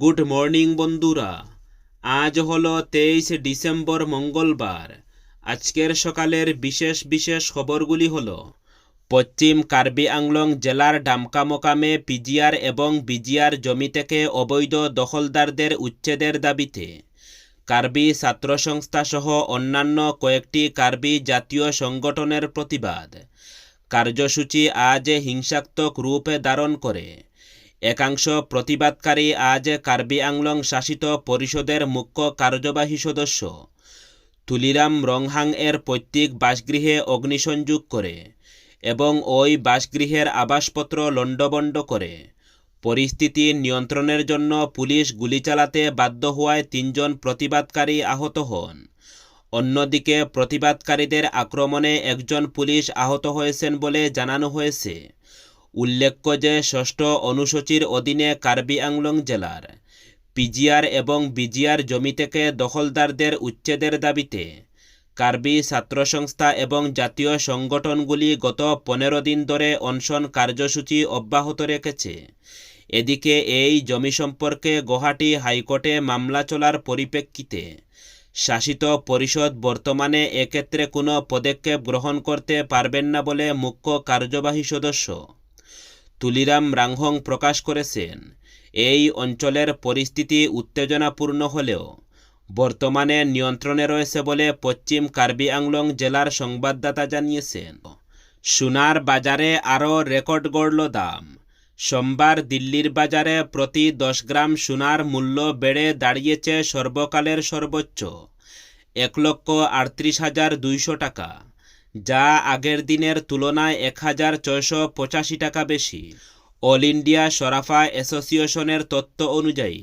Good morning বন্ধুরা। আজ হলো তেইশ ডিসেম্বর মঙ্গলবার। আজকের সকালের বিশেষ বিশেষ খবরগুলি হল, পশ্চিম কার্বি আংলং জেলার ডামকা মোকামে পিজিআর এবং বিজিআর জমি থেকে অবৈধ দখলদারদের উচ্ছেদের দাবিতে কার্বি ছাত্র সংস্থা সহ অন্যান্য কয়েকটি কার্বি জাতীয় সংগঠনের প্রতিবাদ। কার্যসূচি আজ হিংসাত্মক রূপে ধারণ করে। একাংশ প্রতিবাদকারী আজ কার্বি আংলং শাসিত পরিষদের মুখ্য কার্যবাহী সদস্য। তুলিরাম রংহাং এর পৈতৃক বাসগৃহে অগ্নিসংযোগ করে এবং ওই বাসগৃহের আবাসপত্র লণ্ডবণ্ড করে। পরিস্থিতি নিয়ন্ত্রণের জন্য পুলিশ গুলি চালাতে বাধ্য হওয়ায় তিনজন প্রতিবাদকারী আহত হন। অন্যদিকে প্রতিবাদকারীদের আক্রমণে একজন পুলিশ আহত হয়েছেন বলে জানানো হয়েছে। উল্লেখ্য যে ষষ্ঠ অনুসূচির অধীনে কার্বি আংলং জেলার পিজিআর এবং বিজিআর জমি থেকে দখলদারদের উচ্ছেদের দাবিতে কার্বি ছাত্র সংস্থা এবং জাতীয় সংগঠনগুলি গত পনেরো দিন ধরে অনশন কার্যসূচি অব্যাহত রেখেছে। এদিকে এই জমি সম্পর্কে গুয়াহাটি হাইকোর্টে মামলা চলার পরিপ্রেক্ষিতে শাসিত পরিষদ বর্তমানে এক্ষেত্রে কোনো পদক্ষেপ গ্রহণ করতে পারবেন না বলে মুখ্য কার্যবাহী সদস্য তুলিরাম রাংহং প্রকাশ করেছেন, এই অঞ্চলের পরিস্থিতি উত্তেজনাপূর্ণ হলেও বর্তমানে নিয়ন্ত্রণে রয়েছে বলে পশ্চিম কার্বি আংলং জেলার সংবাদদাতা জানিয়েছেন। সোনার বাজারে আরও রেকর্ড গড়ল দাম। সোমবার দিল্লির বাজারে প্রতি দশ গ্রাম সোনার মূল্য বেড়ে দাঁড়িয়েছে সর্বকালের সর্বোচ্চ এক লক্ষ আটত্রিশ হাজার দুইশো টাকা। যা আগের দিনের তুলনায় এক হাজার ছয়শো পঁচাশি টাকা বেশি। অল ইন্ডিয়া সরাফা অ্যাসোসিয়েশনের তথ্য অনুযায়ী,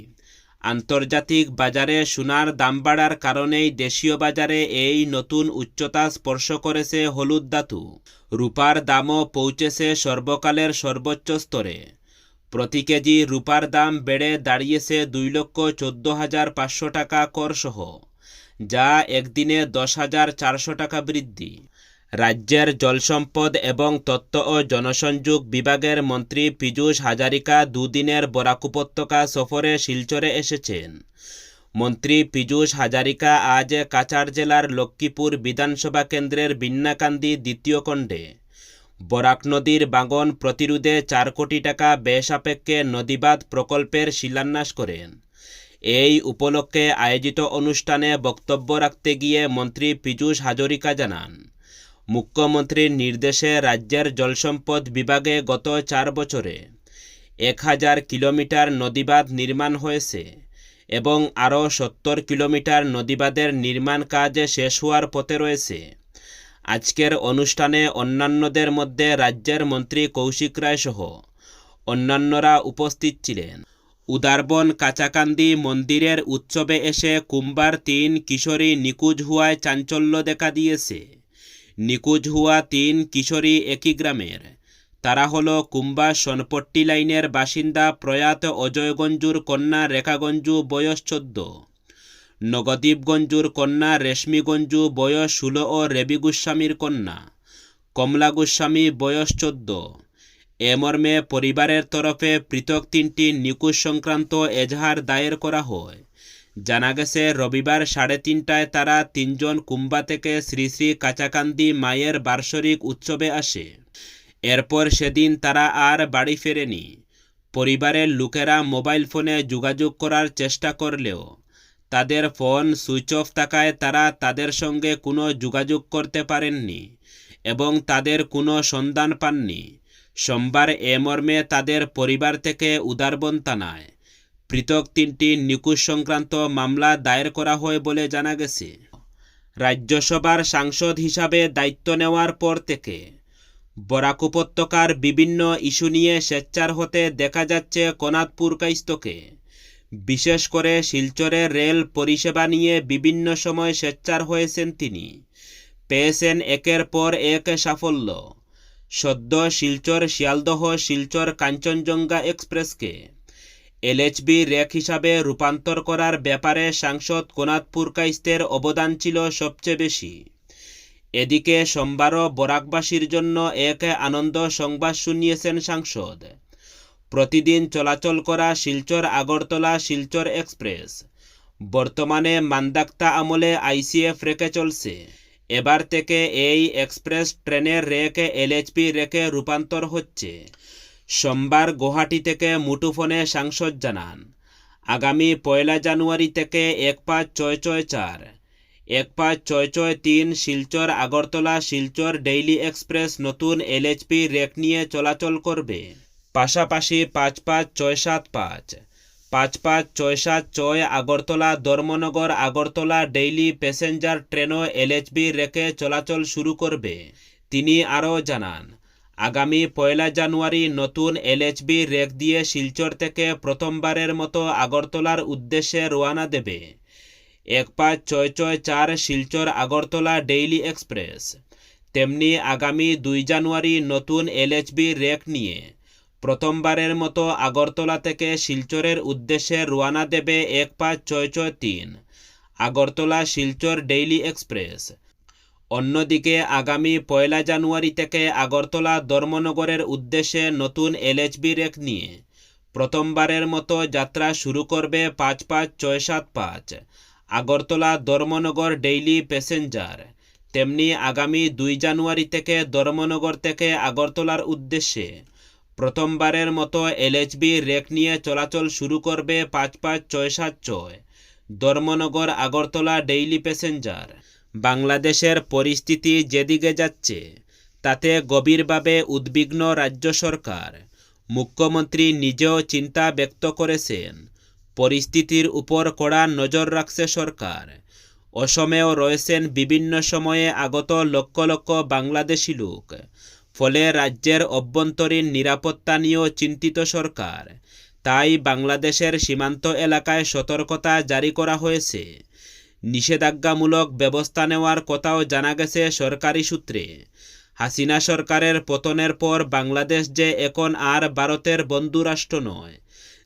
আন্তর্জাতিক বাজারে সোনার দাম বাড়ার কারণেই দেশীয় বাজারে এই নতুন উচ্চতা স্পর্শ করেছে হলুদ ধাতু। রূপার দামও পৌঁছেছে সর্বকালের সর্বোচ্চ স্তরে। প্রতি কেজি রূপার দাম বেড়ে দাঁড়িয়েছে দুই লক্ষ চোদ্দ হাজার পাঁচশো টাকা করসহ, যা একদিনে দশ হাজার চারশো টাকা বৃদ্ধি। রাজ্যের জলসম্পদ এবং তথ্য ও জনসংযোগ বিভাগের মন্ত্রী পীযূষ হাজারিকা দুদিনের বরাক উপত্যকা সফরে শিলচরে এসেছেন। মন্ত্রী পীযূষ হাজারিকা আজ কাছাড় জেলার লক্ষ্মীপুর বিধানসভা কেন্দ্রের বিন্যাকান্দি দ্বিতীয় খণ্ডে বরাক নদীর বাঙ্গন প্রতিরোধে চার কোটি টাকা বেসাপেক্ষে নদীবাঁধ প্রকল্পের শিলান্যাস করেন। এই উপলক্ষে আয়োজিত অনুষ্ঠানে বক্তব্য রাখতে গিয়ে মন্ত্রী পীযূষ হাজরিকা জানান। মুখ্যমন্ত্রীর নির্দেশে রাজ্যের জলসম্পদ বিভাগে গত চার বছরে এক হাজার কিলোমিটার নদীবাঁধ নির্মাণ হয়েছে এবং আরও সত্তর কিলোমিটার নদীবাঁধের নির্মাণ কাজ শেষ হওয়ার পথে রয়েছে। আজকের অনুষ্ঠানে অন্যান্যদের মধ্যে রাজ্যের মন্ত্রী কৌশিক রায় সহ অন্যান্যরা উপস্থিত ছিলেন। উদারবন, কাচাকান্দি মন্দিরের উৎসবে এসে কুম্বার তিন কিশোরী নিকুজ হওয়ায় চাঞ্চল্য দেখা দিয়েছে। নিকুজ হওয়া তিন কিশোরী একই গ্রামের। তারা হল কুম্বা সনপট্টি লাইনের বাসিন্দা প্রয়াত অজয়গঞ্জুর কন্যা রেখাগঞ্জু বয়স চোদ্দ। নগদীপগঞ্জুর কন্যা রেশমিগঞ্জু বয়স ষোলো ও রেবি গোস্বামীর কন্যা। কমলা গোস্বামী, বয়স চোদ্দ। এ মর্মে পরিবারের তরফে পৃথক তিনটি নিকুজ সংক্রান্ত এজাহার দায়ের করা হয়। জানা গেছে, রবিবার সাড়ে তিনটায় তারা তিনজন কুম্বা থেকে শ্রী শ্রী কাচাকান্দি মায়ের বার্ষরিক উৎসবে আসে। এরপর সেদিন তারা আর বাড়ি ফেরেনি। পরিবারের লোকেরা মোবাইল ফোনে যোগাযোগ করার চেষ্টা করলেও তাদের ফোন সুইচ অফ থাকায় তারা তাদের সঙ্গে কোনো যোগাযোগ করতে পারেননি এবং তাদের কোনো সন্ধান পাননি। সোমবার এ মর্মে তাদের পরিবার থেকে উদারবন থানায় পৃথক তিনটি নিকুজ সংক্রান্ত মামলা দায়ের করা হয় বলে জানা গেছে। রাজ্যসভার সাংসদ হিসাবে দায়িত্ব নেওয়ার পর থেকে বরাক উপত্যকার বিভিন্ন ইস্যু নিয়ে সোচ্চার হতে দেখা যাচ্ছে কনাদপুর কাইস্তকে। বিশেষ করে শিলচরে রেল পরিষেবা নিয়ে বিভিন্ন সময় সোচ্চার হয়েছেন তিনি। পেয়েছেন একের পর এক সাফল্য। সদ্য শিলচর শিয়ালদহ শিলচর কাঞ্চনজঙ্ঘা এক্সপ্রেসকে এলএচবি রেক হিসাবে রূপান্তর করার ব্যাপারে সাংসদ কোনাদপুর কাইস্তের অবদান ছিল সবচেয়ে বেশি। এদিকে সোমবারও বরাকবাসীর জন্য এক আনন্দ সংবাদ শুনিয়েছেন সাংসদ। প্রতিদিন চলাচল করা শিলচর আগরতলা শিলচর এক্সপ্রেস। বর্তমানে মান্দাক্তা আমলে আইসিএফ রেকে চলছে। এবার থেকে এই এক্সপ্রেস ট্রেনের রেকে এলএচপি রেকে রূপান্তর হচ্ছে। সোমবার গুয়াহাটি থেকে মুঠোফোনে সাংসদ জানান, আগামী পয়লা জানুয়ারি থেকে এক পাঁচ ছয় ছয় চার এক পাঁচ ছয় ছয় তিন শিলচর আগরতলা শিলচর ডেইলি এক্সপ্রেস নতুন এলএচপি রেক নিয়ে চলাচল করবে। পাশাপাশি পাঁচ পাঁচ ছয় সাত পাঁচ পাঁচ পাঁচ ছয় সাত ছয় আগরতলা ধর্মনগর আগরতলা ডেইলি প্যাসেঞ্জার ট্রেনও এলএচবি রেকে চলাচল শুরু করবে। তিনি আরও জানান আগামী পয়লা জানুয়ারি নতুন এলএচবি রেক দিয়ে শিলচর থেকে প্রথমবারের মতো আগরতলার উদ্দেশ্যে রওনা দেবে। এক পাঁচ ছয় ছয় চার শিলচর আগরতলা ডেইলি এক্সপ্রেস। তেমনি আগামী দুই জানুয়ারি নতুন এলএচবি রেক নিয়ে। প্রথমবারের মতো আগরতলা থেকে শিলচরের উদ্দেশ্যে রওনা দেবে এক পাঁচ ছয় ছয় তিন। Agartala Silchar daily express. অন্যদিকে আগামী পয়লা জানুয়ারি থেকে আগরতলা ধর্মনগরের উদ্দেশ্যে নতুন এলএচবি রেক নিয়ে। প্রথমবারের মতো যাত্রা শুরু করবে পাঁচ পাঁচ ছয় সাত পাঁচ। Agartala Dharmanagar daily passenger. তেমনি আগামী দুই জানুয়ারি থেকে ধর্মনগর থেকে আগরতলার উদ্দেশ্যে। প্রথমবারের মতো এলএচবি রেক নিয়ে চলাচল শুরু করবে পাঁচ পাঁচ ছয় সাত ছয়। Dharmanagar Agartala daily passenger. বাংলাদেশের পরিস্থিতি যেদিকে যাচ্ছে, তাতে গভীরভাবে উদ্বিগ্ন রাজ্য সরকার। মুখ্যমন্ত্রী নিজেও চিন্তা ব্যক্ত করেছেন, পরিস্থিতির উপর কড়া নজর রাখছে সরকার। অসমেও রয়েছেন বিভিন্ন সময়ে আগত লক্ষ লক্ষ বাংলাদেশি লোক, ফলে রাজ্যের অভ্যন্তরীণ নিরাপত্তা নিয়েও চিন্তিত সরকার। তাই বাংলাদেশের সীমান্ত এলাকায় সতর্কতা জারি করা হয়েছে। নিষেধাজ্ঞামূলক ব্যবস্থা নেওয়ার কথাও জানা গেছে সরকারি সূত্রে। হাসিনা সরকারের পতনের পর বাংলাদেশ যে এখন আর ভারতের বন্ধুরাষ্ট্র নয়।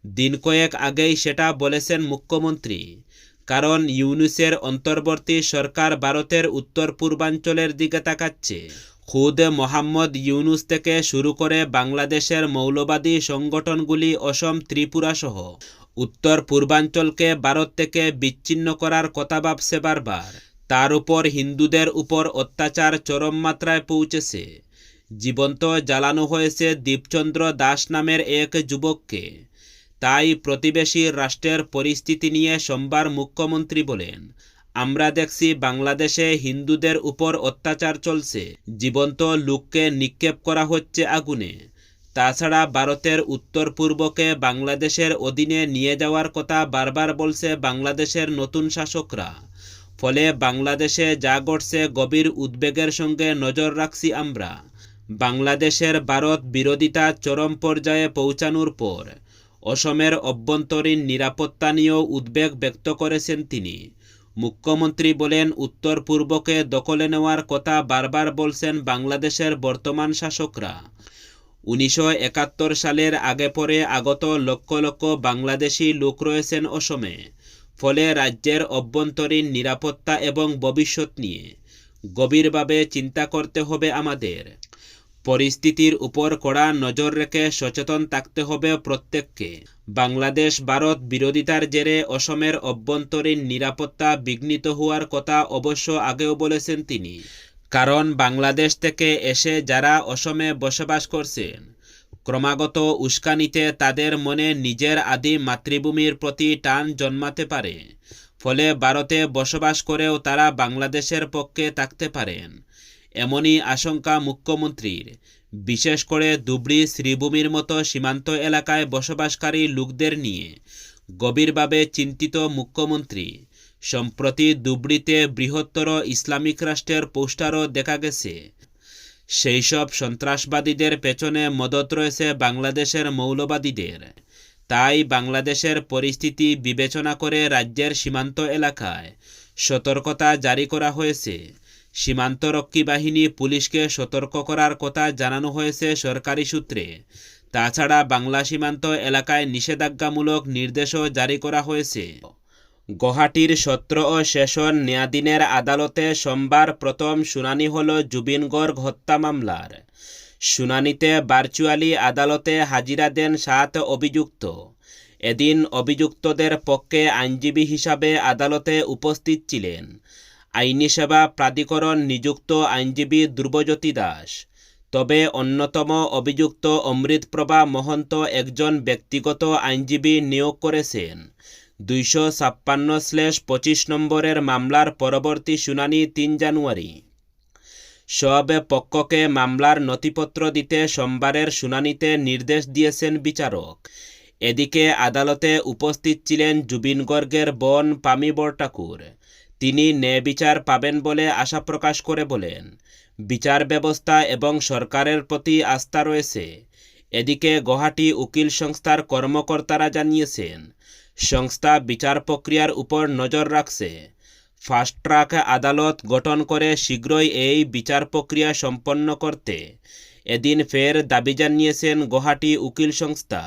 দিন কয়েক আগেই সেটা বলেছেন মুখ্যমন্ত্রী। কারণ ইউনুসের অন্তর্বর্তী সরকার ভারতের উত্তর পূর্বাঞ্চলের দিকে তাকাচ্ছে। খুদ মোহাম্মদ ইউনুস থেকে শুরু করে বাংলাদেশের মৌলবাদী সংগঠনগুলি অসম ত্রিপুরা সহ উত্তর পূর্বাঞ্চলকে ভারত থেকে বিচ্ছিন্ন করার কথা ভাবছে বারবার। তার উপর হিন্দুদের উপর অত্যাচার চরম মাত্রায় পৌঁছেছে। জীবন্ত জ্বালানো হয়েছে দীপচন্দ্র দাস নামের এক যুবককে। তাই প্রতিবেশী রাষ্ট্রের পরিস্থিতি নিয়ে সোমবার মুখ্যমন্ত্রী বলেন, আমরা দেখছি বাংলাদেশে হিন্দুদের উপর অত্যাচার চলছে। জীবন্ত লোককে নিক্ষেপ করা হচ্ছে আগুনে। তাছাড়া ভারতের উত্তর পূর্বকে বাংলাদেশের অধীনে নিয়ে যাওয়ার কথা বারবার বলছে বাংলাদেশের নতুন শাসকরা। ফলে বাংলাদেশে যা ঘটছে গভীর উদ্বেগের সঙ্গে নজর রাখছি আমরা। বাংলাদেশের ভারত বিরোধিতা চরম পর্যায়ে পৌঁছানোর পর অসমের অভ্যন্তরীণ নিরাপত্তা নিয়েও উদ্বেগ ব্যক্ত করেছেন তিনি। মুখ্যমন্ত্রী বলেন, উত্তর পূর্বকে দখলে নেওয়ার কথা বারবার বলছেন বাংলাদেশের বর্তমান শাসকরা। উনিশশো একাত্তর সালের আগে পরে আগত লক্ষ লক্ষ বাংলাদেশি লোক রয়েছেন অসমে, ফলে রাজ্যের অভ্যন্তরীণ নিরাপত্তা এবং ভবিষ্যৎ নিয়ে গভীরভাবে চিন্তা করতে হবে আমাদের। পরিস্থিতির উপর কড়া নজর রেখে সচেতন থাকতে হবে প্রত্যেককে। বাংলাদেশ, ভারত বিরোধিতার জেরে অসমের অভ্যন্তরীণ নিরাপত্তা বিঘ্নিত হওয়ার কথা অবশ্য আগেও বলেছেন তিনি। কারণ বাংলাদেশ থেকে এসে যারা অসমে বসবাস করছেন, ক্রমাগত উস্কানিতে তাদের মনে নিজের আদি মাতৃভূমির প্রতি টান জন্মাতে পারে। ফলে ভারতে বসবাস করেও তারা বাংলাদেশের পক্ষে থাকতে পারেন। এমনই আশঙ্কা মুখ্যমন্ত্রীর। বিশেষ করে দুবড়ি শ্রীভূমির মতো সীমান্ত এলাকায় বসবাসকারী লোকদের নিয়ে গভীরভাবে চিন্তিত মুখ্যমন্ত্রী। সম্প্রতি দুবড়িতে বৃহত্তর ইসলামিক রাষ্ট্রের পোস্টারও দেখা গেছে। সেই সব সন্ত্রাসবাদীদের পেছনে মদত রয়েছে বাংলাদেশের মৌলবাদীদের। তাই বাংলাদেশের পরিস্থিতি বিবেচনা করে রাজ্যের সীমান্ত এলাকায় সতর্কতা জারি করা হয়েছে। সীমান্তরক্ষী বাহিনী পুলিশকে সতর্ক করার কথা জানানো হয়েছে সরকারি সূত্রে। তাছাড়া বাংলা সীমান্ত এলাকায় নিষেধাজ্ঞামূলক নির্দেশও জারি করা হয়েছে। গুয়াহাটির সত্র ও সেশন ন্যায়াধীনের আদালতে সোমবার প্রথম শুনানি হল জুবিন গর্গ হত্যা মামলার। শুনানিতে ভার্চুয়ালি আদালতে হাজিরা দেন সাত অভিযুক্ত। এদিন অভিযুক্তদের পক্ষে আইনজীবী হিসাবে আদালতে উপস্থিত ছিলেন। আইনি সেবা প্রাধিকরণ নিযুক্ত আইনজীবী ধ্রুবজ্যোতি দাস। তবে অন্যতম অভিযুক্ত অমৃতপ্রভা মহন্ত একজন ব্যক্তিগত আইনজীবী নিয়োগ করেছেন। দুইশো ছাপ্পান্ন স্ল্যাশ পঁচিশ নম্বরের মামলার পরবর্তী শুনানি তিন জানুয়ারি। সব পক্ষকে মামলার নথিপত্র দিতে সোমবারের শুনানিতে নির্দেশ দিয়েছেন বিচারক। এদিকে আদালতে উপস্থিত ছিলেন জুবিন গর্গের বোন পামি বরঠাকুর তিনি ন্যায় বিচার পাবেন বলে আশা প্রকাশ করে বলেন। বিচার ব্যবস্থা এবং সরকারের প্রতি আস্থা রয়েছে। এদিকে গুয়াহাটি উকিল সংস্থার কর্মকর্তারা জানিয়েছেন সংস্থা বিচার প্রক্রিয়ার উপর নজর রাখছে ফাস্ট ট্র্যাক আদালত গঠন করে শীঘ্রই এই বিচার প্রক্রিয়া সম্পন্ন করতে এদিন ফের দাবি জানিয়েছেন গুয়াহাটি উকিল সংস্থা।